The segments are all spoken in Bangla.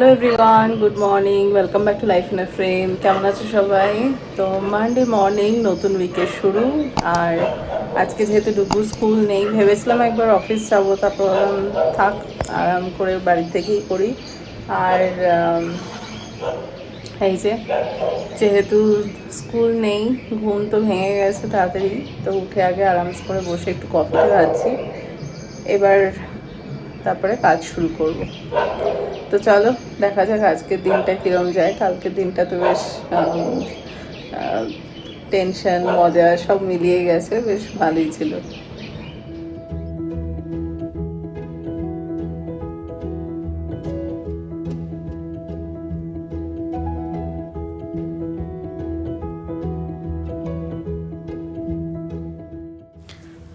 Hello everyone good morning welcome back to life in frame কেমন আছো সবাই? তো মানডে মর্নিং নতুন উইকের শুরু। আর আজকে যেহেতু ডুবু স্কুল নেই, ভেবেছিলাম একবার অফিস যাব, তারপর থাক, আরাম করে বাড়ি থেকেই করি। আর এই যে, যেহেতু স্কুল নেই, ঘুম তো ভেঙে গেছে তাড়াতাড়ি, তো উঠে আগে আরাম করে বসে একটু কফি খাচ্ছি। এবার তারপরে কাজ শুরু করব। তো চলো, দেখা যাক আজকের দিনটা কীরকম যায়। কালকের দিনটা তো বেশ টেনশন মজা সব মিলিয়ে গেছে, বেশ ভালোই ছিল।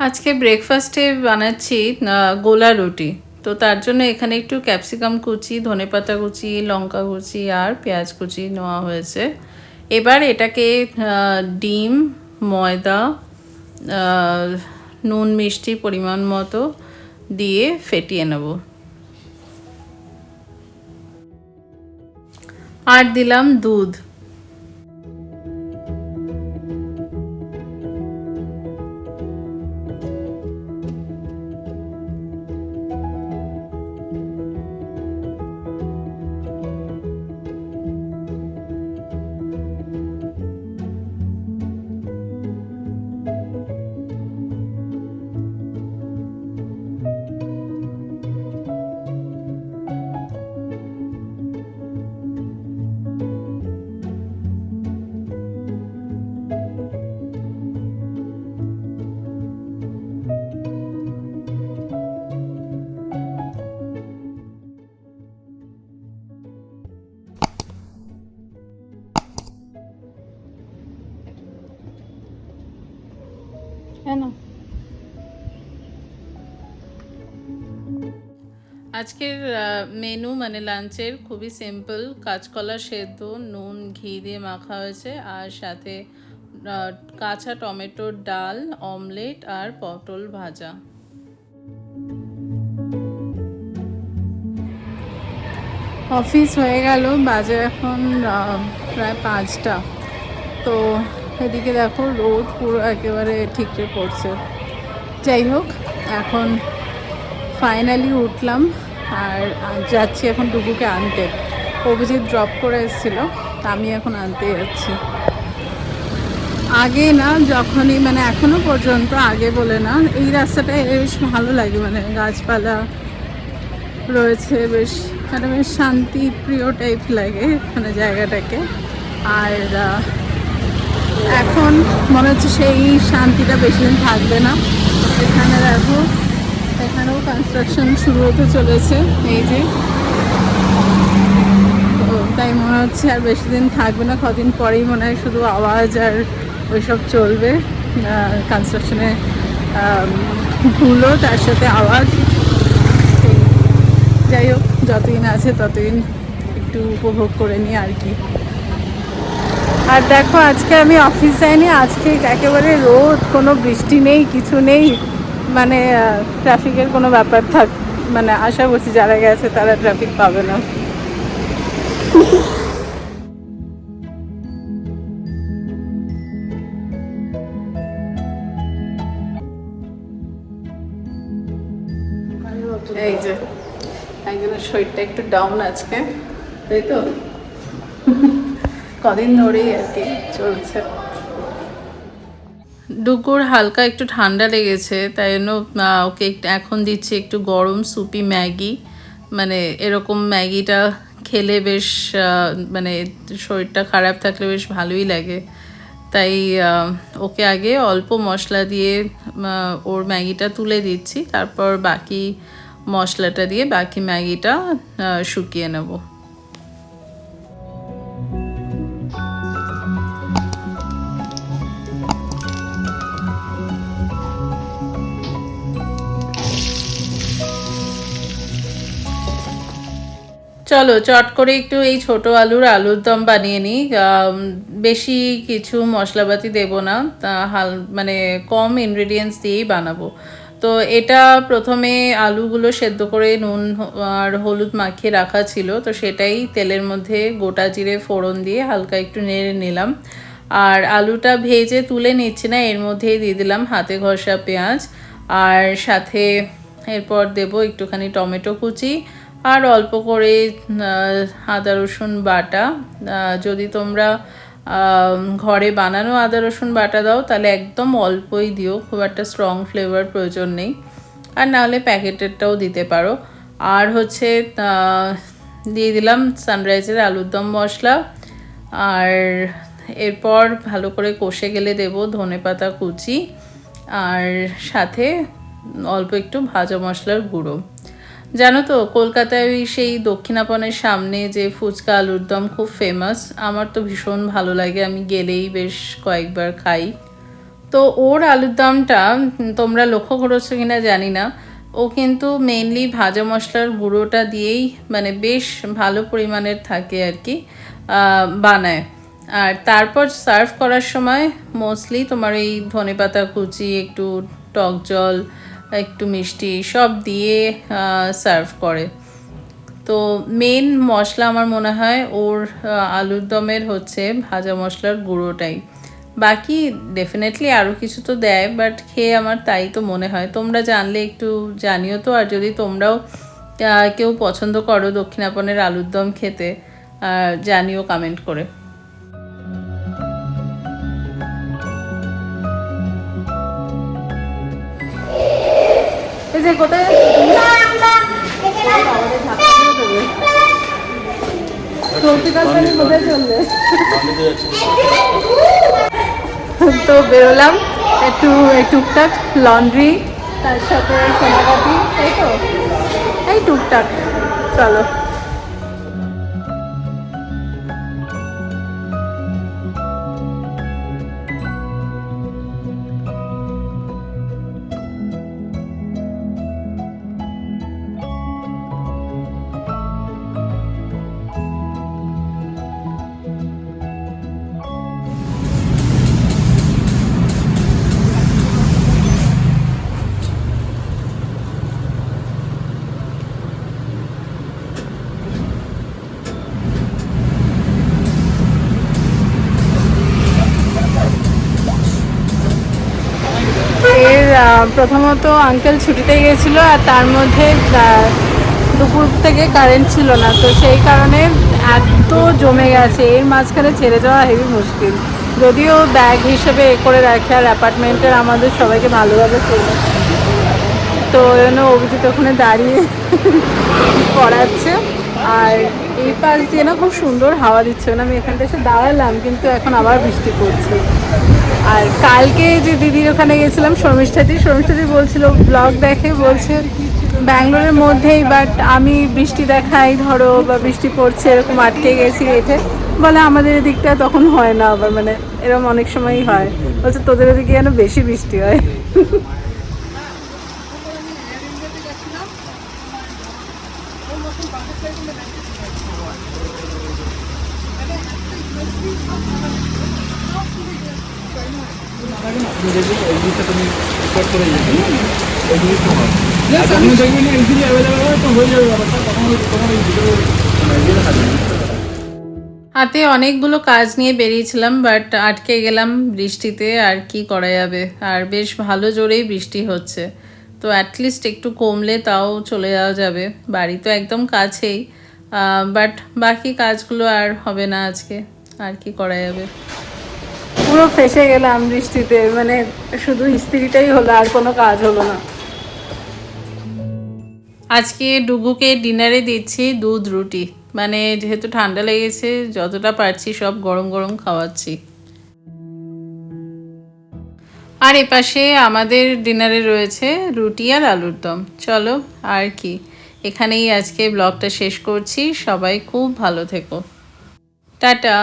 আজকে ব্রেকফাস্টে বানাচ্ছি গোলা রুটি। তো তার জন্য এখানে একটু ক্যাপসিকাম কুচি, ধনেপাতা কুচি, লঙ্কা কুচি আর পেঁয়াজ কুচি নেওয়া হয়েছে। এবার এটাকে ডিম, ময়দা নুন মিষ্টি পরিমাণ মতো দিয়ে ফেটিয়ে নেব। আর দিলাম দুধ। আজকের মেনু মানে লাঞ্চের খুবই সিম্পল কাঁচকলা সেদ্ধ নুন ঘি দিয়ে মাখা হয়েছে। আর সাথে কাঁচা টমেটোর ডাল অমলেট আর পটল ভাজা। অফিস হয়ে গেল। বাজে এখন প্রায় পাঁচটা। তো এদিকে দেখো রোদ পুরো একেবারে ঠিকরে পড়ছে। যাই হোক, এখন ফাইনালি উঠলাম আর যাচ্ছি এখন ডুবুকে আনতে। অভিজিৎ ড্রপ করে এসেছিল, আমি এখন আনতে যাচ্ছি। আগে না, যখনই মানে এখনও পর্যন্ত আগে বলে না, এই রাস্তাটা বেশ ভালো লাগে মানে গাছপালা রয়েছে, বেশ একটা বেশ শান্তি প্রিয় টাইপ লাগে মানে জায়গাটাকে। আর এখন মনে হচ্ছে সেই শান্তিটা বেশি দিন থাকবে না। এখানে দেখো, এখানেও কনস্ট্রাকশন শুরু হতে চলেছে, এই যে। তাই মনে হচ্ছে আর বেশি দিন থাকবে না, কদিন পরেই মনে হয় শুধু আওয়াজ আর ওইসব চলবে। কনস্ট্রাকশনে ধুলো তার সাথে আওয়াজ। যাই হোক, যতদিন আছে ততদিন একটু উপভোগ করে নিই আর কি। আর দেখো, আজকে আমি অফিস যাইনি, আজকে একেবারে রোদ, কোনো বৃষ্টি নেই, কিছু নেই। মানে ট্রাফিকের কোনো ব্যাপার থাক মানে আশা করছি যারা গেছে তারা ট্রাফিক পাবে না। এই যে একজনের শরীরটা একটু ডাউন আজকে তাই তো? কদিন ধরেই আর কি চলছে। ডুগুর হালকা একটু ঠান্ডা লেগেছে, তাই জন্য ওকে এখন দিচ্ছি একটু গরম সুপি ম্যাগি। মানে এরকম ম্যাগিটা খেলে বেশ মানে শরীরটা খারাপ থাকলে বেশ ভালোই লাগে। তাই ওকে আগে অল্প মশলা দিয়ে ওর ম্যাগিটা তুলে দিচ্ছি, তারপর বাকি মশলাটা দিয়ে বাকি ম্যাগিটা শুকিয়ে নেব। চলো, চট করে একটু এই ছোট আলুর আলুর দম বানিয়ে নিই। বেশি কিছু মশলাপাতি দেব না। হাল মানে কম ইনগ্রেডিয়েন্টস দিয়েই বানাবো। তো এটা প্রথমে আলুগুলো সেদ্ধ করে নুন, আর হলুদ মাখিয়ে রাখা ছিল। তো সেটাই তেলের মধ্যে গোটা জিরে ফোড়ন দিয়ে হালকা একটু নেড়ে নিলাম। আর আলুটা ভেজে তুলে নিচ্ছি না, এর মধ্যেই দিয়ে দিলাম হাতে ঘষা পেঁয়াজ। আর সাথে এরপর দেব একটুখানি টমেটো কুচি। আর অল্প করে আদা, রসুন বাটা। যদি তোমরা ঘরে বানানো আদা, রসুন বাটা দাও, তাহলে একদম অল্পই দিও। খুব একটা স্ট্রং ফ্লেভার প্রয়োজন নেই। আর নাহলে প্যাকেটেরটাও দিতে পারো। আর হচ্ছে দিয়ে দিলাম সানরাইজের আলুর দম মশলা। আর এরপর ভালো করে কষে গেলে দেব ধনে পাতা কুচি। আর সাথে অল্প একটু ভাজা মশলার গুঁড়ো। জানো তো, কলকাতায় ওই সেই দক্ষিণাপনের সামনে যে ফুচকা আলুর দম খুব ফেমাস আমার তো ভীষণ ভালো লাগে, আমি গেলেই বেশ কয়েকবার খাই। তো ওর আলুর দমটা তোমরা লক্ষ্য করেছ কিনা জানি না, ও কিন্তু মেনলি ভাজা মশলার গুঁড়োটা দিয়েই মানে বেশ ভালো পরিমাণের থাকে আর কি বানায়। আর তারপর সার্ভ করার সময় মোস্টলি তোমার এই ধনেপাতা কুচি, একটু টক জল একটু মিষ্টি সব দিয়ে সার্ভ করে। তো মেন মশলা আমার মনে হয় ওর আলুর দমের হচ্ছে ভাজা মশলার গুঁড়োটাই। বাকি ডেফিনেটলি আরও কিছু তো দেয় বাট খেয়ে আমার তাই তো মনে হয়। তোমরা জানলে একটু জানিও তো, আর যদি তোমরাও কেউ পছন্দ করো দক্ষিণাপনের আলুর দম খেতে জানিও কমেন্ট করে। যে তো বেরোলাম একটু, এই টুকটাক লন্ড্রি, তার সাথে কেনাকাটি তাই তো? এই টুকটাক, চলো। প্রথমত আঙ্কেল ছুটিতে গেছিল আর তার মধ্যে দুপুর থেকে কারেন্ট ছিল না। তো সেই কারণে এত জমে গেছে, এর মাঝখানে ছেড়ে যাওয়া হেবি মুশকিল। যদিও ব্যাগ হিসেবে এ করে রাখে আর অ্যাপার্টমেন্টের আমাদের সবাইকে ভালোভাবে চলে তো ওই জন্য অভিজিৎ ওখানে দাঁড়িয়ে পড়াচ্ছে। আর এই পাশ দিয়ে না খুব সুন্দর হাওয়া দিচ্ছে। না আমি এখানটা এসে দাঁড়ালাম, কিন্তু এখন আবার বৃষ্টি পড়ছে। আর কালকে যে দিদির ওখানে গেছিলাম শর্মিষ্ঠাদি শর্মিষ্ঠাদি বলছিল ব্লগ দেখে? বলছে, ব্যাঙ্গালোরের মধ্যেই বাট আমি বৃষ্টি দেখাই, ধরো, বা বৃষ্টি পড়ছে, এরকম আটকে গেছি এতে। বলে, আমাদের এদিকটা তখন হয় না আবার মানে এরকম অনেক সময়ই হয়। বলছে, তোদের ওদিকে যেন বেশি বৃষ্টি হয় আপনি দেখবেন এই জিনিসটা তুমি রেকর্ড করে যাবেন এই জিনিস তোমার আর যখন দেখবেন এই জিনিস অ্যাভেলেবেল হবে তো হয়ে যাবে ব্যাপারটা তখন ওই- তখন ওই ভিডিও মানে ইয়ে দেখা যাবে হাতে অনেকগুলো কাজ নিয়ে বেরিয়েছিলাম বাট আটকে গেলাম বৃষ্টিতে, আর কি করা যাবে? আর বেশ ভালো জোরেই বৃষ্টি হচ্ছে। তো অ্যাটলিস্ট একটু কমলে তাও চলে যাওয়া যাবে। বাড়ি তো একদম কাছেই বাট বাকি কাজগুলো আর হবে না আজকে। আর কি করা যাবে? পুরো ফেসে গেলাম বৃষ্টিতে মানে শুধু ইস্ত্রিটাই হলো আর কোনো কাজ হলো না। আজকে ডুগুকে ডিনারে দিচ্ছি দুধ রুটি। মানে যেহেতু ঠান্ডা লেগেছে যতটা পারছি সব গরম গরম খাওয়াচ্ছি। আর এপাশে আমাদের ডিনারে রয়েছে রুটি আর আলুর দম। চলো, আর কি? এখানেই আজকে ব্লগটা শেষ করছি। সবাই খুব ভালো থেকো। টাটা।